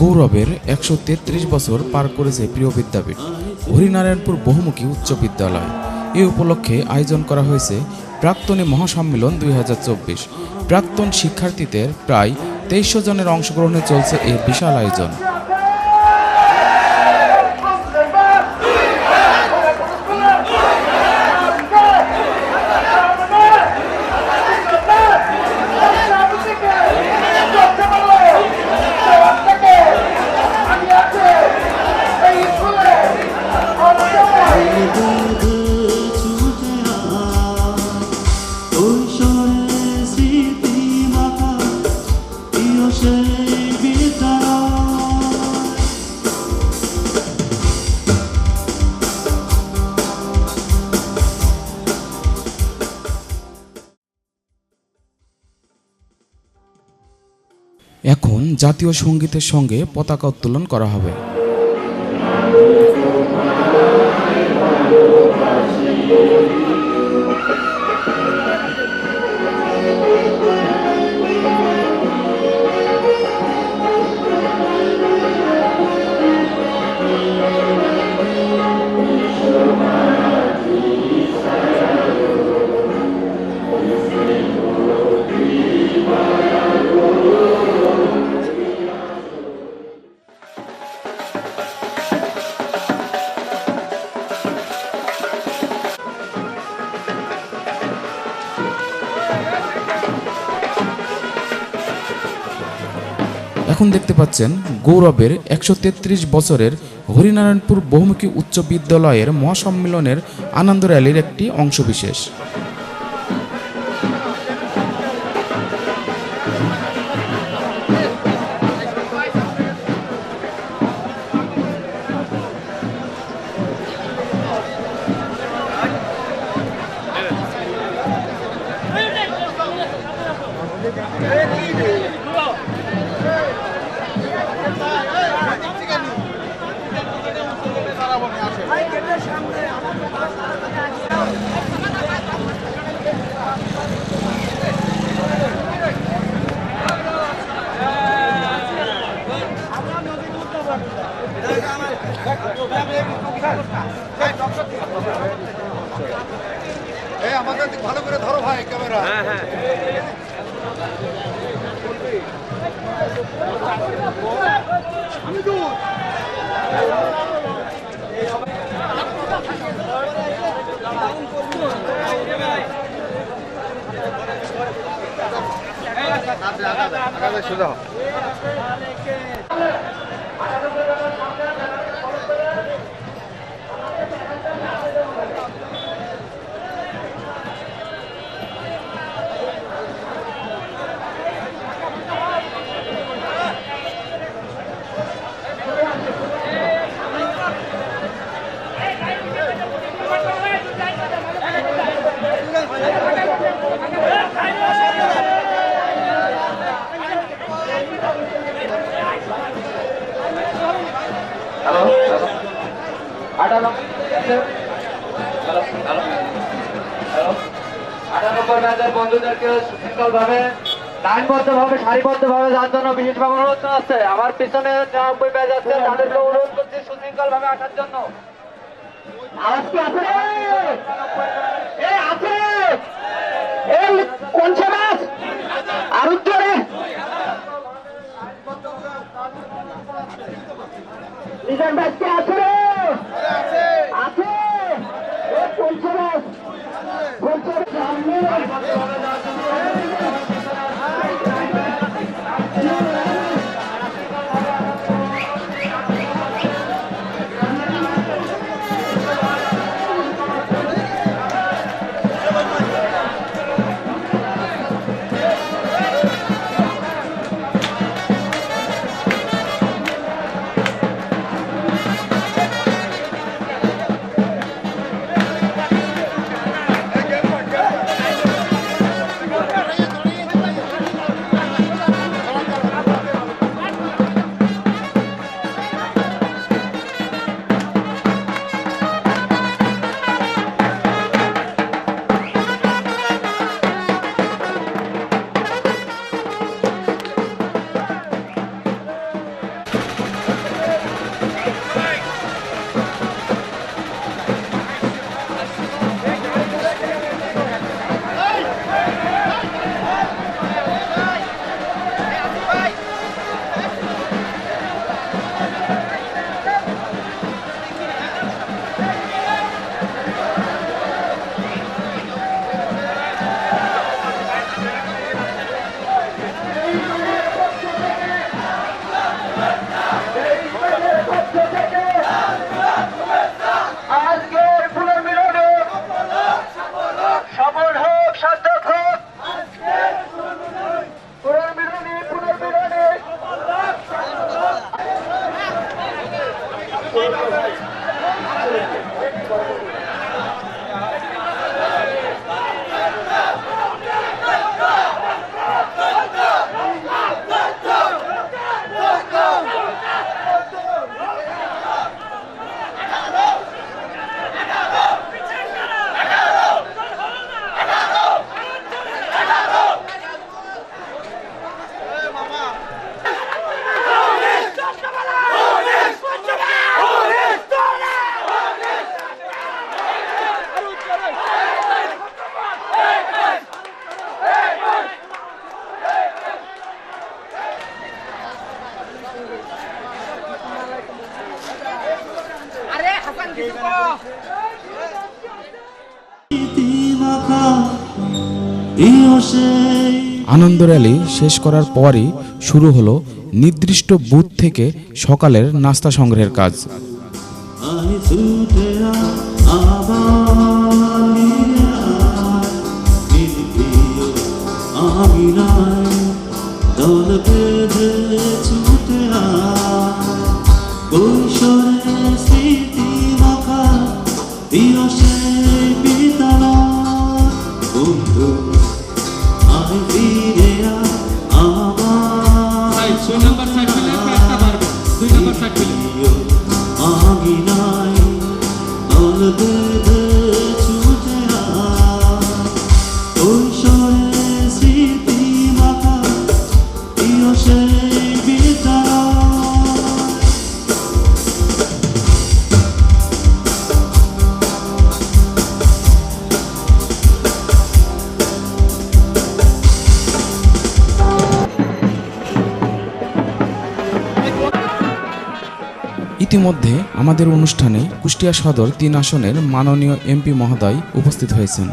গৌরবের একশো তেত্রিশ বছর পার করেছে প্রিয় বিদ্যাপীঠ। হরিনারায়ণপুর বহুমুখী উচ্চ বিদ্যালয়। এই উপলক্ষে আয়োজন করা হয়েছে প্রাক্তনী মহাসম্মেলন দুই হাজার চব্বিশ। প্রাক্তন শিক্ষার্থীদের প্রায় তেইশশো জনের অংশগ্রহণে চলছে এই বিশাল আয়োজন। এখন জাতীয় সঙ্গীতের সঙ্গে পতাকা উত্তোলন করা হবে। পাচ্ছেন গৌরবের একশো তেত্রিশ বছরের হরিনারায়ণপুর বহুমুখী উচ্চ বিদ্যালয়ের মহাসম্মেলনের আনন্দ র্যালির একটি অংশবিশেষ। এই আমাদের ভালো করে ধরো ভাই ক্যামেরা হও। আটানব্বই ব্যাচের বন্ধুদেরকে সুশৃঙ্খল ভাবে লাইনবদ্ধ ভাবে সারিবদ্ধ ভাবে যাওয়ার জন্য বিশেষভাবে অনুরোধ জানাচ্ছে। আমার পিছনে নিরানব্বই ব্যাচ আছে তাদেরকে অনুরোধ করছি সুশৃঙ্খল ভাবে আসার জন্য। কোন আরও জোরে! লিডার ব্যাচ কি আছে আনন্দ র্যালি শেষ করার পরই শুরু হলো নির্দিষ্ট বুথ থেকে সকালের নাস্তা সংগ্রহের কাজ। ইতিমধ্যে আমাদের অনুষ্ঠানে কুষ্টিয়া সদর তিন আসনের মাননীয় এমপি মহোদয় উপস্থিত হয়েছেন।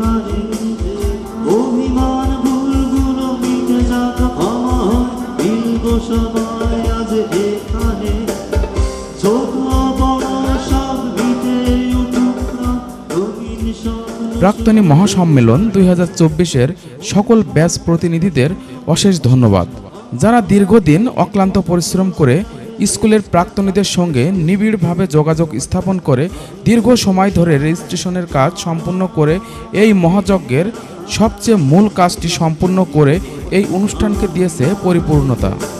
যেখানে অভিমান ভুলগুলো মিটে যাক আজ এখানে। প্রাক্তনী মহাসম্মেলন দুই হাজার চব্বিশের সকল ব্যাচ প্রতিনিধিদের অশেষ ধন্যবাদ। যারা দীর্ঘদিন অক্লান্ত পরিশ্রম করে স্কুলের প্রাক্তনীদের সঙ্গে নিবিড়ভাবে যোগাযোগ স্থাপন করে দীর্ঘ সময় ধরে রেজিস্ট্রেশনের কাজ সম্পূর্ণ করে এই মহাযজ্ঞের সবচেয়ে মূল কাজটি সম্পূর্ণ করে এই অনুষ্ঠানকে দিয়েছে পরিপূর্ণতা।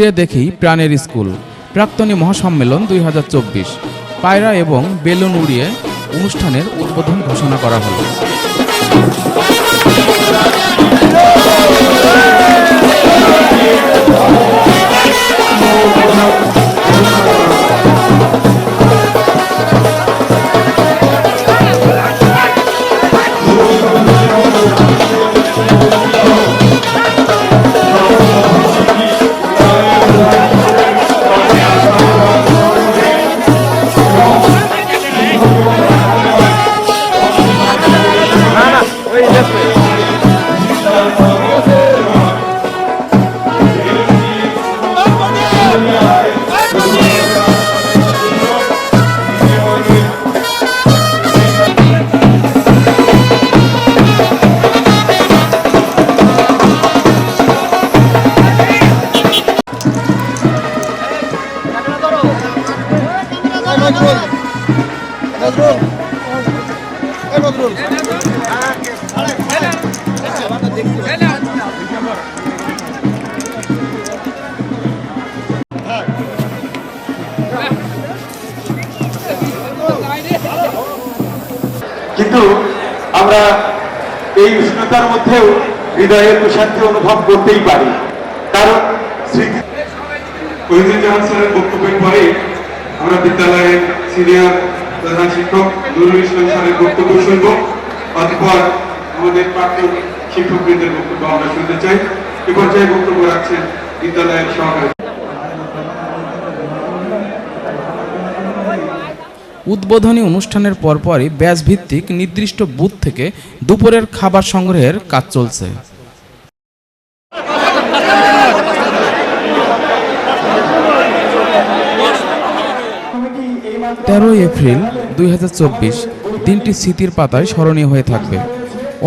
ফিরে দেখি প্রাণের স্কুল, প্রাক্তনী মহাসম্মেলন দুই হাজার চব্বিশ, পায়রা এবং বেলুন উড়িয়ে অনুষ্ঠানের উদ্বোধন ঘোষণা করা হলো। হৃদয়ের প্রশান্তি অনুভব করতেই পারি। কারণ স্মৃতি ঐতিহ্যবান স্যারের বক্তব্যের পরে আমরা বিদ্যালয়ের সিনিয়র প্রধান শিক্ষক নুরুল ইসলাম স্যারের বক্তব্য শুনব। অতঃপর আমাদের প্রাক্তন শিক্ষকবৃন্দের বক্তব্য আমরা শুনতে চাই। এ পর্যায়ে বক্তব্য রাখছেন বিদ্যালয়ের সহকারী উদ্বোধনী অনুষ্ঠানের পরপরই ব্যাচ ভিত্তিক নির্দিষ্ট বুথ থেকে দুপুরের খাবার সংগ্রহের কাজ চলছে। তেরোই এপ্রিল দুই হাজার চব্বিশ দিনটি স্মৃতির পাতায় স্মরণীয় হয়ে থাকবে।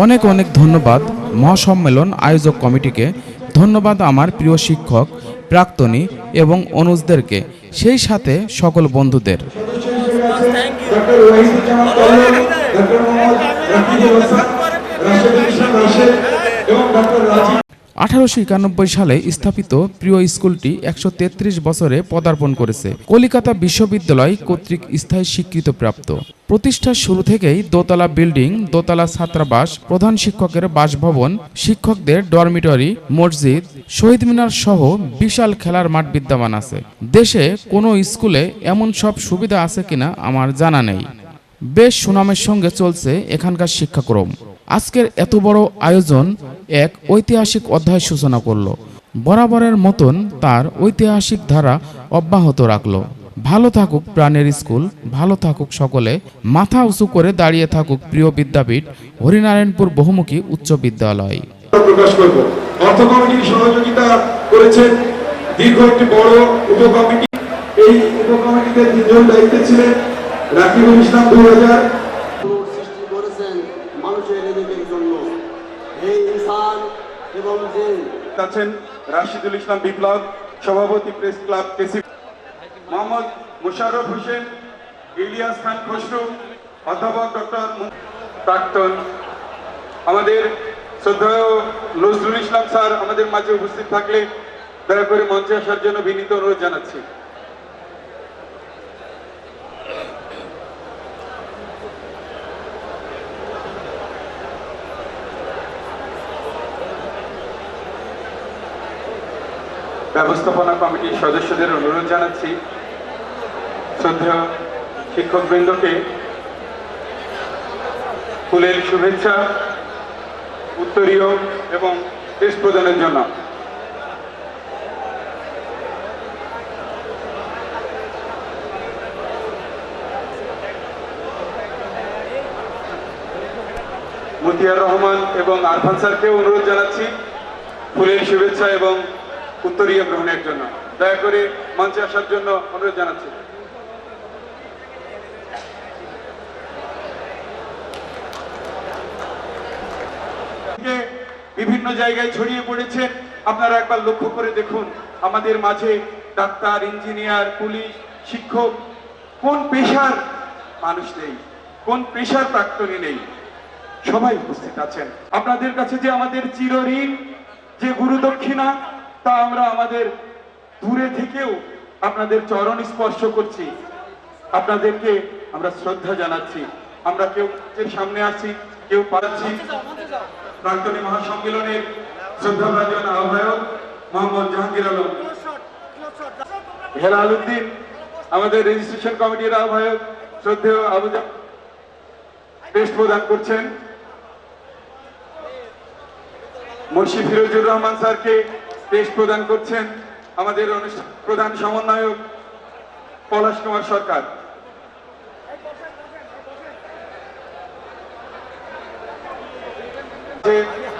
অনেক অনেক ধন্যবাদ মহাসম্মেলন আয়োজক কমিটিকে। ধন্যবাদ আমার প্রিয় শিক্ষক, প্রাক্তনী এবং অনুজদেরকে, সেই সাথে সকল বন্ধুদের। আঠারোশো একানব্বই সালে স্থাপিত প্রিয় স্কুলটি একশো তেত্রিশ বছরে পদার্পণ করেছে। কলিকাতা বিশ্ববিদ্যালয় কর্তৃক স্থায়ী স্বীকৃত প্রাপ্ত। প্রতিষ্ঠার শুরু থেকেই দোতলা বিল্ডিং, দোতলা ছাত্রাবাস, প্রধান শিক্ষকের বাসভবন, শিক্ষকদের ডরমিটরি, মসজিদ, শহীদ মিনার সহ বিশাল খেলার মাঠ বিদ্যমান আছে। দেশে কোনো স্কুলে এমন সব সুবিধা আছে কিনা আমার জানা নেই। বেশ সুনামের সঙ্গে চলছে এখানকার শিক্ষাক্রম। আজকের এত বড় আয়োজন এক ঐতিহাসিক অধ্যায় সূচনা করল। বরাবরের মতন তার ঐতিহাসিক ধারা অব্যাহত রাখল। ভালো থাকুক প্রাণের স্কুল, ভালো থাকুক সকলে, মাথা উঁচু করে দাঁড়িয়ে থাকুক প্রিয় বিদ্যাপীঠ, হরিনারায়ণপুর বহুমুখী উচ্চ বিদ্যালয়। প্রকাশ করব। অর্থ সহযোগিতা করেছেন দীর্ঘ একটি বড় উপকমিটি। এই উপকমিটিতে তিনজন দায়িত্বে ছিলেন রাকিবুল ইসলাম হাজার সৃষ্টি করেছেন মানুষের এদিকের জন্য এই আছেন রাশিদুল ইসলাম বিপ্লব, সভাপতি প্রেস ক্লাব মোহাম্মদ হোসেন, ইলিয়াস খান খসরু, অধ্যাপক ডক্টর প্রাক্তন আমাদের শ্রদ্ধেয় নজরুল ইসলাম স্যার আমাদের মাঝে উপস্থিত থাকলে দয়া করে মঞ্চে আসার জন্য বিনীত অনুরোধ জানাচ্ছি। ব্যবস্থাপনা কমিটির সদস্যদের অনুরোধ জানাচ্ছি। শ্রদ্ধেয় শিক্ষকবৃন্দকে ফুলের শুভেচ্ছা, উত্তরীয় এবং দেশ প্রদানের জন্য। মতিয়ার রহমান এবং আরফান স্যারকে অনুরোধ জানাচ্ছি। ফুলের শুভেচ্ছা এবং উত্তরীয় গ্রহণের জন্য। দয়া করে মঞ্চে আসার জন্য অনুরোধ জানাচ্ছি। বিভিন্ন জায়গায় ছড়িয়ে পড়েছেন আপনারা একবার লক্ষ্য করে দেখুন, আমাদের মাঝে ডাক্তার, ইঞ্জিনিয়ার, পুলিশ, শিক্ষক, কোন পেশার মানুষ নেই, কোন পেশার প্রাক্তনী নেই, সবাই উপস্থিত আছেন। আপনাদের কাছে যে আমাদের চিরঋণ, যে গুরু দক্ষিণা তা আমরা আমাদের দূরে থেকেও আপনাদের চরণ স্পর্শ করছি। আপনাদেরকে আমরা শ্রদ্ধা জানাচ্ছি। আমরা কেউ সামনে আছি, কেউ পাচ্ছি প্রাক্তনী মহাসম্মেলনের শ্রদ্ধাভাজন আহ্বায়ক মোহাম্মদ জাহাঙ্গীর আলম। হেলাল উদ্দিন, আমাদের রেজিস্ট্রেশন কমিটির আহ্বায়ক শ্রদ্ধেয় আবু টেস্ট প্রদান করছেন। মুন্সি ফিরোজুর রহমান স্যারকে টেস্ট প্রদান করছেন আমাদের প্রধান সমন্বয়ক পলাশ কুমার সরকার।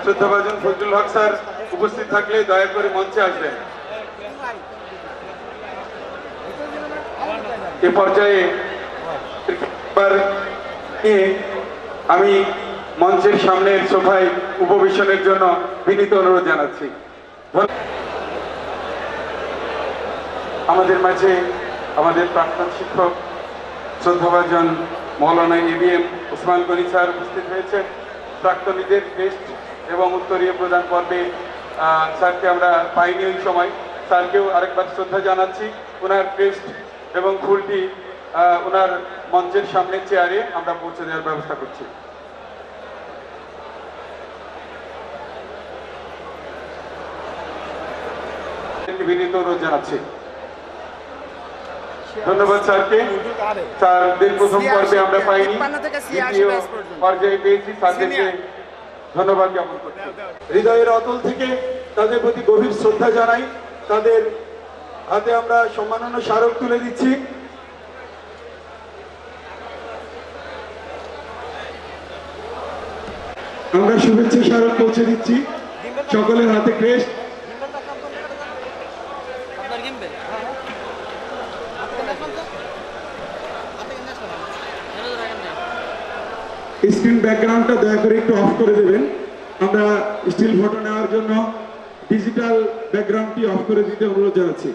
শ্রদ্ধাভাজন ফজলুল হক স্যার উপস্থিত থাকলে দয়া করে মঞ্চে আসবেন। এ পর্যায়ে আমি মঞ্চের সামনের সোফায় উপবেশনের জন্য বিনীত অনুরোধ জানাচ্ছি। আমাদের মাঝে আমাদের প্রাক্তন শিক্ষক, শ্রদ্ধাভাজন মৌলানা এবিএম ওসমান গনি স্যার উপস্থিত হয়েছেন। প্রাক্তনীদের টেস্ট এবং উত্তরীয় প্রদান পর্বে স্যারকে আমরা পাইনি ওই সময়। স্যারকেও আরেকবার শ্রদ্ধা জানাচ্ছি। ওনার টেস্ট এবং ফুলটি ওনার মঞ্চের সামনে চেয়ারে আমরা পৌঁছে দেওয়ার ব্যবস্থা করছি। বিনীত অনুরোধ জানাচ্ছি ধন্যবাদ স্যারকে। স্যারদের প্রথম পর্বে আমরা পাইনি। দ্বিতীয় পর্যায়ে পেয়েছি স্যারদেরকে ধন্যবাদ জ্ঞাপন করছি। হৃদয়ের অতল থেকে তাদের প্রতি গভীর শ্রদ্ধা জানাই। তাদের হাতে আমরা সম্মাননা স্মারক তুলে দিচ্ছি। আমরা শুভেচ্ছা স্মারক পৌঁছে দিচ্ছি। সকলের হাতে ক্রেস্ট। স্ক্রিন ব্যাকগ্রাউন্ডটা দয়া করে একটু অফ করে দেবেন। আমরা স্টিল ফটো নেওয়ার জন্য ডিজিটাল ব্যাকগ্রাউন্ডটি অফ করে দিতে অনুরোধ জানাচ্ছি।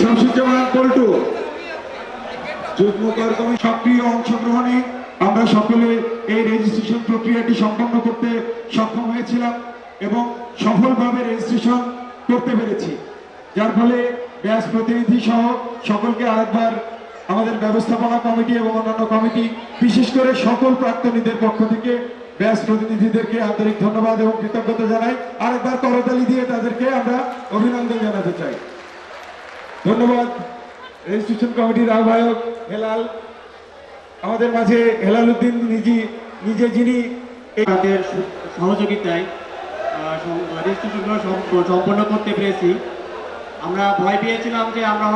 শামসুজ্জামান পল্টু। যুগ্ম কর সক্রিয় অংশগ্রহণে আমরা সকলে এই রেজিস্ট্রেশন প্রক্রিয়াটি সম্পন্ন করতে সক্ষম হয়েছিলাম এবং সফলভাবে রেজিস্ট্রেশন করতে পেরেছি। যার ফলে ব্যাস প্রতিনিধি সহ সকলকে আরেকবার আমাদের ব্যবস্থাপনা কমিটি এবং অন্যান্য কমিটি, বিশেষ করে সকল প্রাক্তনীদের পক্ষ থেকে ব্যাস প্রতিনিধিদেরকে আন্তরিক ধন্যবাদ এবং কৃতজ্ঞতা জানাই। আরেকবার করতালি দিয়ে তাদেরকে আমরা অভিনন্দন জানাতে চাই। ধন্যবাদ। রেজিস্ট্রেশন কমিটির আহ্বায়ক হেলাল। আমাদের মাঝে হেলাল উদ্দিন নিজে নিজে যিনি তাদের সহযোগিতায় রেজিস্ট্রেশন সম্পন্ন করতে পেরেছি। আমরা ভয় পেয়েছিলাম যে আমরা